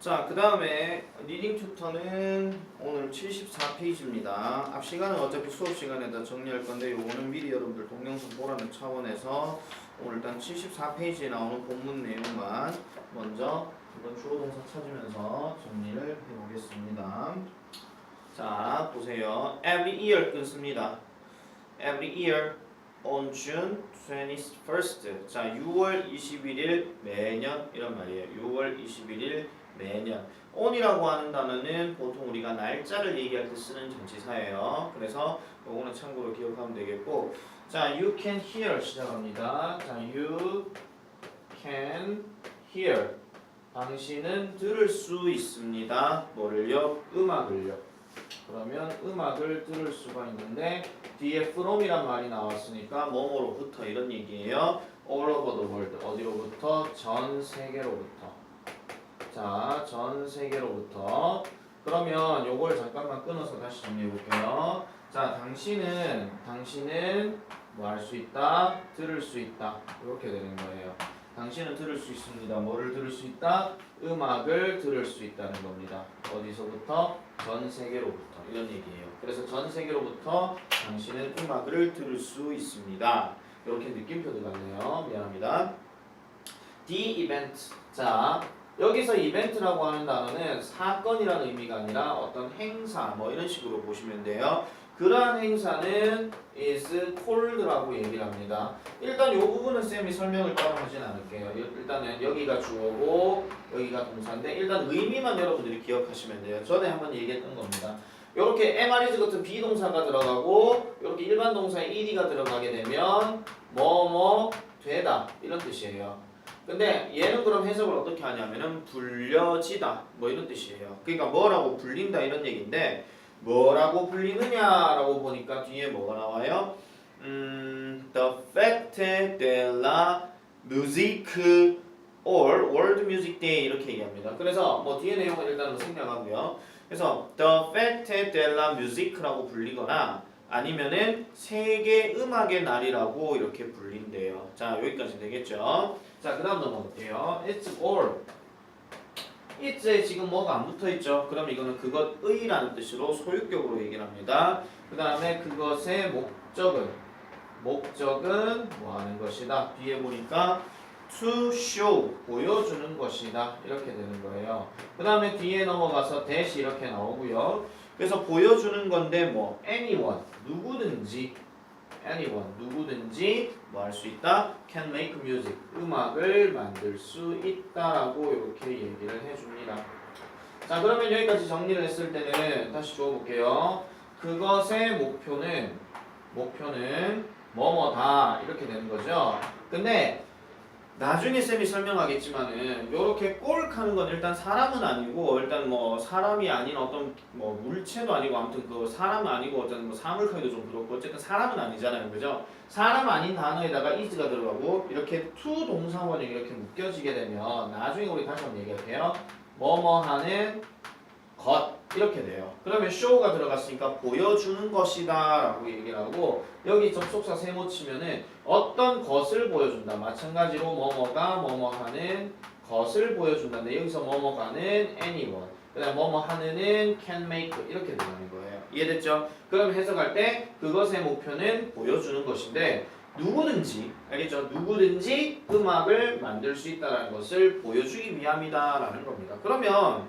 자, 그 다음에 리딩 튜터는 오늘 74페이지입니다. 앞 시간은 어차피 수업 시간에 다 정리할 건데 요거는 미리 여러분들 동영상 보라는 차원에서 오늘 일단 74페이지에 나오는 본문 내용만 먼저 한번 주어 동사 찾으면서 정리를 해보겠습니다. 자, 보세요. Every year 끊습니다. Every year on June 21st. 자, 6월 21일 매년 이런 말이에요. 6월 21일 매년. on이라고 단어는 보통 우리가 날짜를 얘기할 때 쓰는 전치사예요. 그래서 요거는 참고로 기억하면 되겠고. 자, you can hear 시작합니다. 자, you can hear. 당신은 들을 수 있습니다. 뭐를요? 음악을요. 그러면 음악을 들을 수가 있는데 뒤에 from이란 말이 나왔으니까 뭐뭐로부터 이런 얘기예요. all over the world 어디로부터? 전 세계로부터. 자, 전 세계로부터. 그러면 요걸 잠깐만 끊어서 다시 정리해 볼게요. 자, 당신은 당신은 뭐할수 있다? 들을 수 있다. 이렇게 되는 거예요. 당신은 들을 수 있습니다. 뭐를 들을 수 있다? 음악을 들을 수 있다는 겁니다. 어디서부터? 전 세계로부터 이런 얘기예요. 그래서 전 세계로부터 당신은 음악을 들을 수 있습니다. 이렇게 느낌표 들어갔네요. 미안합니다. The event. 자, 여기서 이벤트라고 하는 단어는 사건이라는 의미가 아니라 어떤 행사 뭐 이런 식으로 보시면 돼요. 그러한 행사는 is called라고 얘기를 합니다. 일단 이 부분은 쌤이 설명을 따로 하진 않을게요. 일단은 여기가 주어고 여기가 동사인데 일단 의미만 여러분들이 기억하시면 돼요. 전에 한번 얘기했던 겁니다. 이렇게 MRIs 같은 비동사가 들어가고 이렇게 일반 동사에 ed가 들어가게 되면 뭐뭐 되다 이런 뜻이에요. 근데 얘는 그럼 해석을 어떻게 하냐면은 불려지다 뭐 이런 뜻이에요. 그러니까 뭐라고 불린다 이런 얘기인데 뭐라고 불리느냐라고 보니까 뒤에 뭐가 나와요? 음, the fête de la musique or World Music Day 이렇게 얘기합니다. 그래서 뭐 뒤에 내용은 일단은 생략하고요. 그래서 the fête de la musique라고 불리거나 아니면은 세계 음악의 날이라고 이렇게 불린대요. 자 여기까지 되겠죠. 자 그다음 넘어갈게요. It's all. it에 지금 뭐가 안 붙어 있죠. 그럼 이거는 그것의라는 뜻으로 소유격으로 얘기를 합니다. 그 다음에 그것의 목적은 목적은 뭐 하는 것이다. 뒤에 보니까 to show 보여주는 것이다. 이렇게 되는 거예요. 그 다음에 뒤에 넘어가서 dash 이렇게 나오고요. 그래서 보여주는 건데 뭐 anyone 누구든지 anyone 누구든지 뭐 할 수 있다 can make music 음악을 만들 수 있다라고 이렇게 얘기를 해줍니다. 자 그러면 여기까지 정리를 했을 때는 다시 주워볼게요. 그것의 목표는 목표는 뭐뭐다 이렇게 되는 거죠. 근데 나중에 쌤이 설명하겠지만은 이렇게 꼴하는 건 일단 사람은 아니고 일단 뭐 사람이 아닌 어떤 뭐 물체도 아니고 아무튼 그 사람은 아니고 어떤 뭐 사물카이도 좀 그렇고 어쨌든 사람은 아니잖아요. 그죠? 사람 아닌 단어에다가 is가 들어가고 이렇게 to 동사원이 이렇게 묶여지게 되면 나중에 우리 다시 한번 얘기할게요. 뭐뭐 하는 것 이렇게 돼요 그러면 show가 들어갔으니까 보여주는 것이다 라고 얘기를 하고 여기 접속사 세모 치면은 어떤 것을 보여준다. 마찬가지로 뭐뭐가 뭐뭐 하는 것을 보여준다는데 여기서 뭐뭐가는 anyone. 그 다음 뭐뭐 하는 은 can make 이렇게 들어가는 거예요. 이해됐죠? 그럼 해석할 때 그것의 목표는 보여주는 것인데 누구든지 알겠죠? 누구든지 음악을 만들 수 있다는 것을 보여주기 위함이다라는 겁니다. 그러면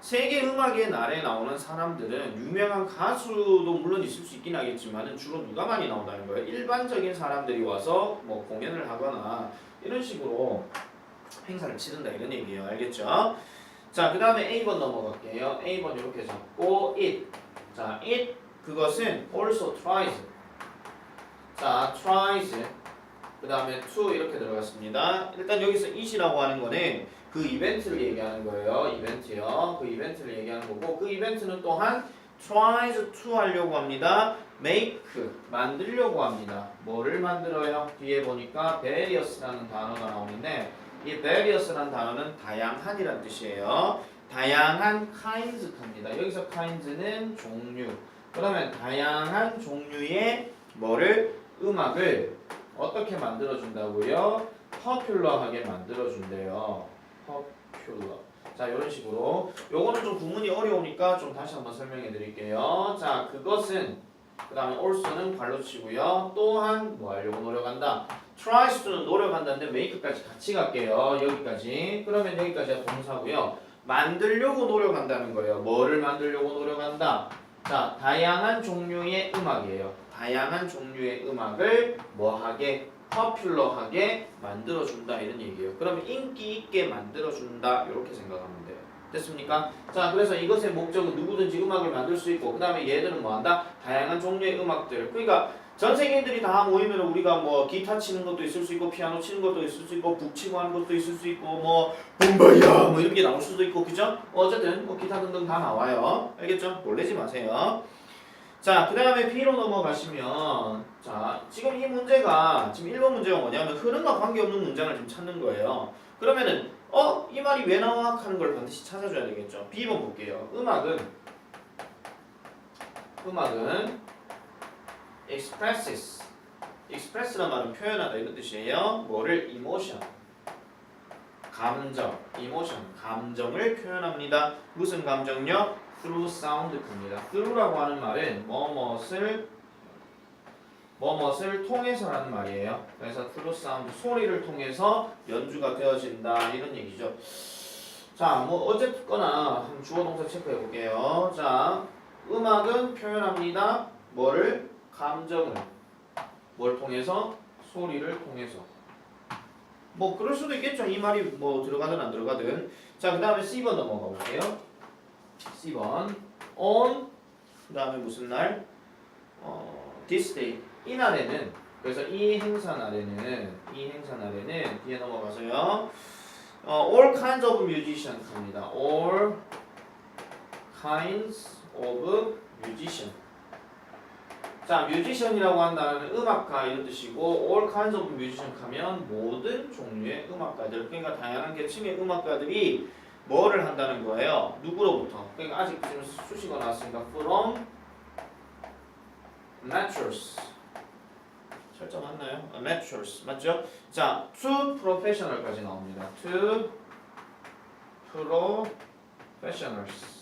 세계 음악의 날에 나오는 사람들은 유명한 가수도 물론 있을 수 있긴 하겠지만 주로 누가 많이 나온다는 거예요. 일반적인 사람들이 와서 뭐 공연을 하거나 이런 식으로 행사를 치른다 이런 얘기예요. 알겠죠? 자, 그 다음에 A번 넘어갈게요. A번 이렇게 잡고 it. 자, it 그것은 also tries. 자, tries. 그 다음에 to 이렇게 들어갔습니다. 일단 여기서 it이라고 하는 거는 그 이벤트를 얘기하는 거예요. 이벤트요. 그 이벤트를 얘기하는 거고 그 이벤트는 또한 tries to 하려고 합니다. make 만들려고 합니다. 뭐를 만들어요? 뒤에 보니까 various라는 단어가 나오는데 이 various라는 단어는 다양한이란 뜻이에요. 다양한 kinds입니다. 여기서 kinds는 종류. 그러면 다양한 종류의 뭐를 음악을 어떻게 만들어 준다고요? popular하게 만들어 준대요. popular. 자 이런 식으로 요거는 좀 구문이 어려우니까 좀 다시 한번 설명해 드릴게요. 자 그것은 그 다음에 also는 발로 치고요. 또한 뭐 하려고 노력한다. tries to는 노력한다는데 make까지 같이 갈게요. 여기까지. 그러면 여기까지가 동사고요. 만들려고 노력한다는 거예요. 뭐를 만들려고 노력한다? 자, 다양한 종류의 음악이에요. 다양한 종류의 음악을 뭐하게 퍼퓰러하게 만들어준다 이런 얘기예요. 그러면 인기 있게 만들어준다 이렇게 생각하면 돼요. 됐습니까? 자, 그래서 이것의 목적은 누구든지 음악을 만들 수 있고, 그 다음에 얘들은 뭐한다? 다양한 종류의 음악들. 그러니까 전 세계인들이 다 모이면 우리가 뭐 기타 치는 것도 있을 수 있고, 피아노 치는 것도 있을 수 있고, 북치고 하는 것도 있을 수 있고, 뭐 봄바야 뭐 이런 게 나올 수도 있고, 그죠? 어쨌든 뭐 기타 등등 다 나와요. 알겠죠? 놀래지 마세요. 자, 그 다음에 B로 넘어가시면, 자, 지금 이 문제가, 지금 1번 문제가 뭐냐면, 흐름과 관계없는 문장을 좀 찾는 거예요. 그러면은, 어? 이 말이 왜 나와? 하는 걸 반드시 찾아줘야 되겠죠. B번 볼게요. 음악은, 음악은, expresses. express란 말은 표현하다 이런 뜻이에요. 뭐를? emotion. 감정, emotion, 감정을 표현합니다. 무슨 감정요? through sound입니다. through라고 하는 말은 뭐뭇을 뭐뭇을 통해서라는 말이에요. 그래서 through sound 소리를 통해서 연주가 되어진다 이런 얘기죠. 자, 뭐 어쨌거나 주어 동사 체크해 볼게요. 자, 음악은 표현합니다. 뭐를 감정을 뭘 통해서 소리를 통해서 뭐 그럴 수도 있겠죠. 이 말이 뭐 들어가든 안 들어가든. 자, 그 다음에 C번 넘어가 볼게요. C번 on 그 다음에 무슨 날? 어, this day 이 날에는 그래서 이 행사 날에는 이 행사 날에는 뒤에 넘어가서요. 어, all kinds of musician 갑니다. all kinds of musician. 자, 뮤지션이라고 한다는 음악가 이런 뜻이고 all kinds of musician 하면 모든 종류의 음악가들 그러니까 다양한 계층의 음악가들이 뭐를 한다는 거예요? 누구로부터? 그러니까 아직 지금 수식어 나왔으니까 from amateurs 철자 맞나요? amateurs 맞죠? 자, to professional까지 나옵니다. to professionals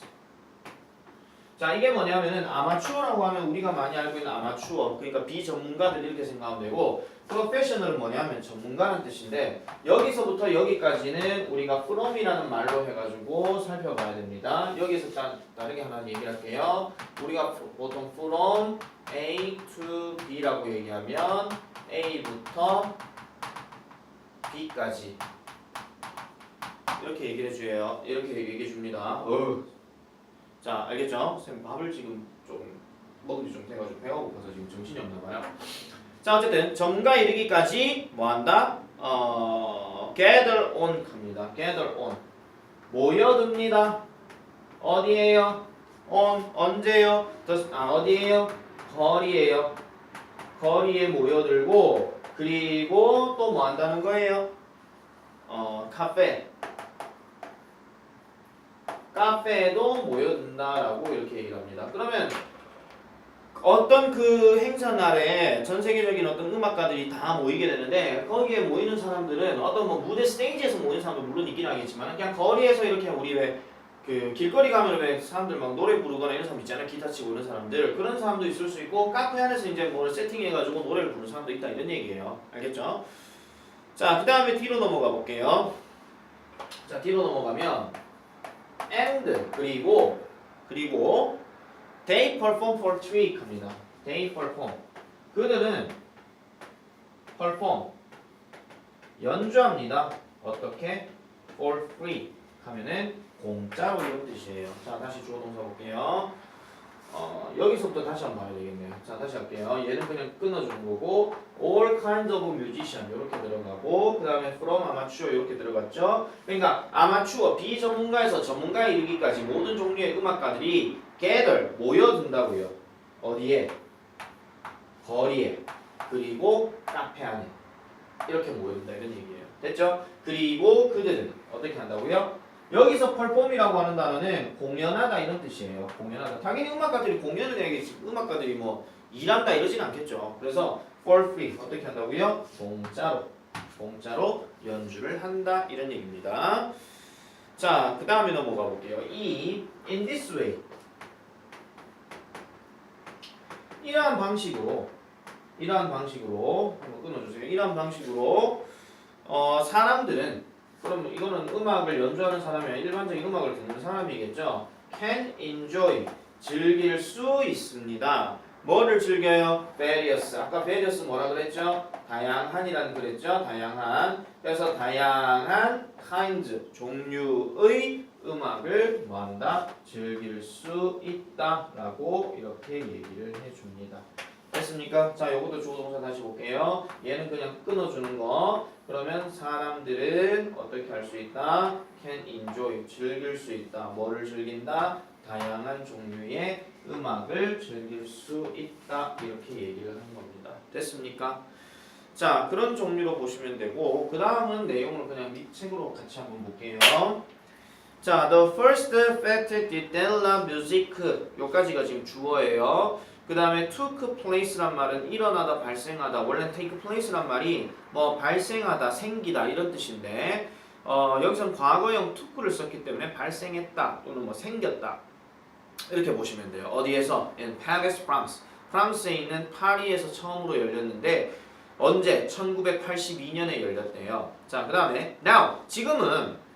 자 이게 뭐냐면은 아마추어라고 하면 우리가 많이 알고 있는 아마추어 그러니까 비전문가들 이렇게 생각하면 되고 프로페셔널은 뭐냐면 전문가라는 뜻인데 여기서부터 여기까지는 우리가 from이라는 말로 해가지고 살펴봐야 됩니다. 여기서 다, 다르게 하나 얘기를 할게요. 우리가 보통 from A to B라고 얘기하면 A부터 B까지. 이렇게 얘기를 해줘요. 이렇게 얘기해 줍니다. 어. 자 알겠죠? 쌤 밥을 지금 좀 먹은 지좀 돼가지고 배가 고파서 지금 정신이 없나 봐요. 자 어쨌든 정가 이르기까지 뭐 한다? 어 gather on 갑니다. gather on 모여듭니다. 어디에요? on 언제요? 아 어디에요? 거리에요. 거리에 모여들고 그리고 또 뭐 한다는 거예요? 어 카페 카페에도 모여든다라고 이렇게 얘기를 합니다. 그러면 어떤 그 행사 날에 전 세계적인 어떤 음악가들이 다 모이게 되는데 거기에 모이는 사람들은 어떤 뭐 무대 스테이지에서 모이는 사람도 물론 있긴 하겠지만 그냥 거리에서 이렇게 우리 왜 그 길거리 가면 왜 사람들 막 노래 부르거나 이런 사람 있잖아요 기타 치고 이런 사람들 그런 사람도 있을 수 있고 카페 안에서 이제 뭐 세팅해가지고 노래를 부르는 사람도 있다 이런 얘기예요 알겠죠? 자 그 다음에 뒤로 넘어가 볼게요 자 뒤로 넘어가면 and 그리고 그리고 they perform for free 합니다. they perform 그들은 perform 연주합니다. 어떻게 for free 하면은 공짜로 이런 뜻이에요. 자 다시 주어 동사 볼게요. 어, 여기서부터 다시 한번 봐야 되겠네요. 자 다시 할게요. 얘는 그냥 끊어주는 거고 all kinds of musician 이렇게 들어가고 그 다음에 from amateur 이렇게 들어갔죠. 그러니까 아마추어 비전문가에서 전문가에 이르기까지 모든 종류의 음악가들이 gather 모여든다고요. 어디에? 거리에 그리고 카페 안에 이렇게 모여든다 이런 얘기예요. 됐죠? 그리고 그들은 어떻게 한다고요? 여기서 perform이라고 하는 단어는 공연하다 이런 뜻이에요. 공연하다. 당연히 음악가들이 공연을 해야겠지. 음악가들이 뭐 일한다 이러진 않겠죠. 그래서 for free 어떻게 한다고요? 공짜로 공짜로 연주를 한다 이런 얘기입니다. 자, 그 다음에 넘어가 볼게요. 이 in this way 이러한 방식으로 이러한 방식으로 한번 끊어주세요. 이러한 방식으로 어, 사람들은 그럼 이거는 음악을 연주하는 사람이 아니라 일반적인 음악을 듣는 사람이겠죠. can enjoy 즐길 수 있습니다. 뭐를 즐겨요? various. 아까 various 뭐라 그랬죠? 다양한이라는 그랬죠? 다양한. 그래서 다양한 kinds 종류의 음악을 뭐한다? 즐길 수 있다라고 이렇게 얘기를 해줍니다. 됐습니까? 자, 요것도 주어동사 다시 볼게요. 얘는 그냥 끊어주는 거. 그러면 사람들은 어떻게 할 수 있다? can enjoy 즐길 수 있다. 뭐를 즐긴다? 다양한 종류의 음악을 즐길 수 있다. 이렇게 얘기를 하는 겁니다. 됐습니까? 자, 그런 종류로 보시면 되고 그 다음은 내용을 그냥 밑책으로 같이 한번 볼게요. 자, the first fact della music 요까지가 지금 주어예요. 그 다음에 took place란 말은 일어나다 발생하다 원래 take place란 말이 뭐 발생하다 생기다 이런 뜻인데 어, 여기서는 과거형 took를 썼기 때문에 발생했다 또는 뭐 생겼다 이렇게 보시면 돼요 어디에서? in Paris, France 프랑스에 있는 파리에서 처음으로 열렸는데 언제? 1982년에 열렸대요 자 그 다음에 now 지금은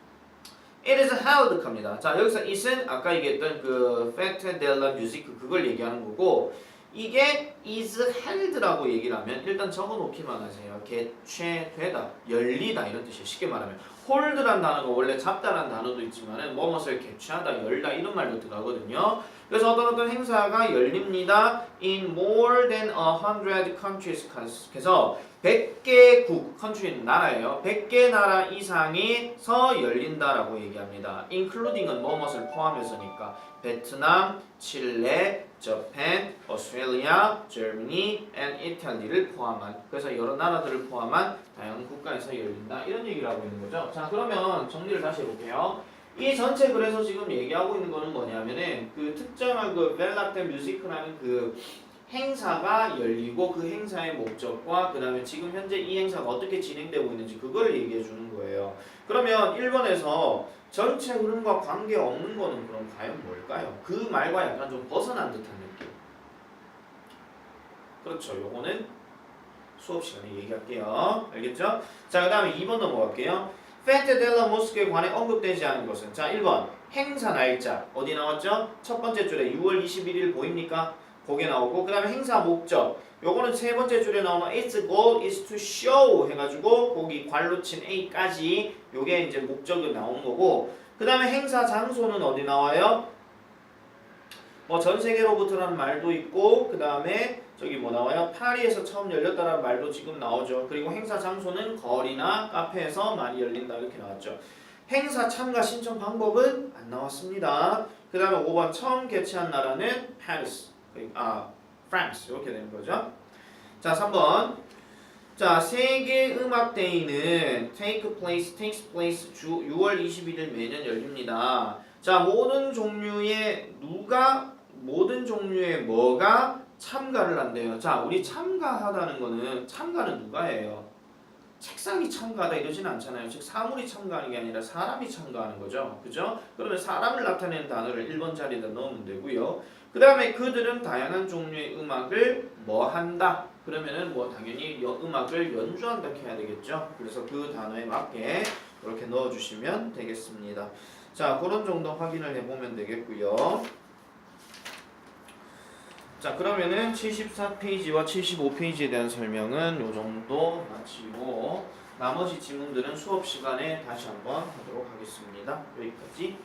It is held 갑니다. 자 여기서 it은 아까 얘기했던 그 Fête de la Musique 그걸 얘기하는 거고 이게 is held라고 얘기를 하면 일단 적어놓기만 하세요. 개최되다, 열리다 이런 뜻이에요. 쉽게 말하면 hold란 단어가 원래 잡다란 단어도 있지만 은 뭐뭇을 개최하다, 열다 이런 말도 들어가거든요. 그래서 어떤 어떤 행사가 열립니다. In more than a hundred countries. 그래서 100개국, country는 나라예요. 100개 나라 이상에서 열린다라고 얘기합니다. including은 뭐뭇을 포함해서니까 베트남, 칠레, 저펜, 오스트레일리아, 제르머니, and 이탈리를 포함한 그래서 여러 나라들을 포함한 다양한 국가에서 열린다 이런 얘기를 하고 있는 거죠. 자 그러면 정리를 다시 해볼게요. 이 전체 그래서 지금 얘기하고 있는 거는 뭐냐면은 그 특정한 그 벨라테 뮤지크라는 그 행사가 열리고 그 행사의 목적과 그 다음에 지금 현재 이 행사가 어떻게 진행되고 있는지 그걸 얘기해 주는 거예요. 그러면 1번에서 전체 흐름과 관계 없는 거는 그럼 과연 뭘까요? 그 말과 약간 좀 벗어난 듯한 느낌. 그렇죠. 요거는 수업 시간에 얘기할게요. 알겠죠? 자, 그 다음에 2번 넘어갈게요. 페테 델라 모스크에 관해 언급되지 않은 것은 자 1번 행사 날짜 어디 나왔죠? 첫 번째 줄에 6월 21일 보입니까? 거기에 나오고 그 다음에 행사 목적 요거는 세 번째 줄에 나오는 its goal is to show 해가지고 거기 괄로 친 A까지 요게 이제 목적이 나오는 거고 그 다음에 행사 장소는 어디 나와요? 뭐 전 세계로부터라는 말도 있고 그 다음에 저기 뭐 나와요? 파리에서 처음 열렸다라는 말도 지금 나오죠. 그리고 행사 장소는 거리나 카페에서 많이 열린다 이렇게 나왔죠. 행사 참가 신청 방법은 안 나왔습니다. 그 다음에 5번 처음 개최한 나라는 파리스, 아 프랑스 이렇게 되는 거죠. 자 3번 자 세계 음악 데이는 take place, takes place 주 6월 21일 매년 열립니다. 자 모든 종류의 누가 모든 종류의 뭐가 참가를 한대요. 자, 우리 참가하다는 거는 참가는 누가 해요? 책상이 참가하다 이러진 않잖아요. 즉 사물이 참가하는 게 아니라 사람이 참가하는 거죠. 그죠? 그러면 사람을 나타내는 단어를 1번 자리에다 넣으면 되고요. 그 다음에 그들은 다양한 종류의 음악을 뭐 한다? 그러면은 뭐 당연히 여, 음악을 연주한다 해야 되겠죠. 그래서 그 단어에 맞게 이렇게 넣어주시면 되겠습니다. 자, 그런 정도 확인을 해보면 되겠고요. 자 그러면은 74페이지와 75페이지에 대한 설명은 요 정도 마치고 나머지 지문들은 수업 시간에 다시 한번 하도록 하겠습니다. 여기까지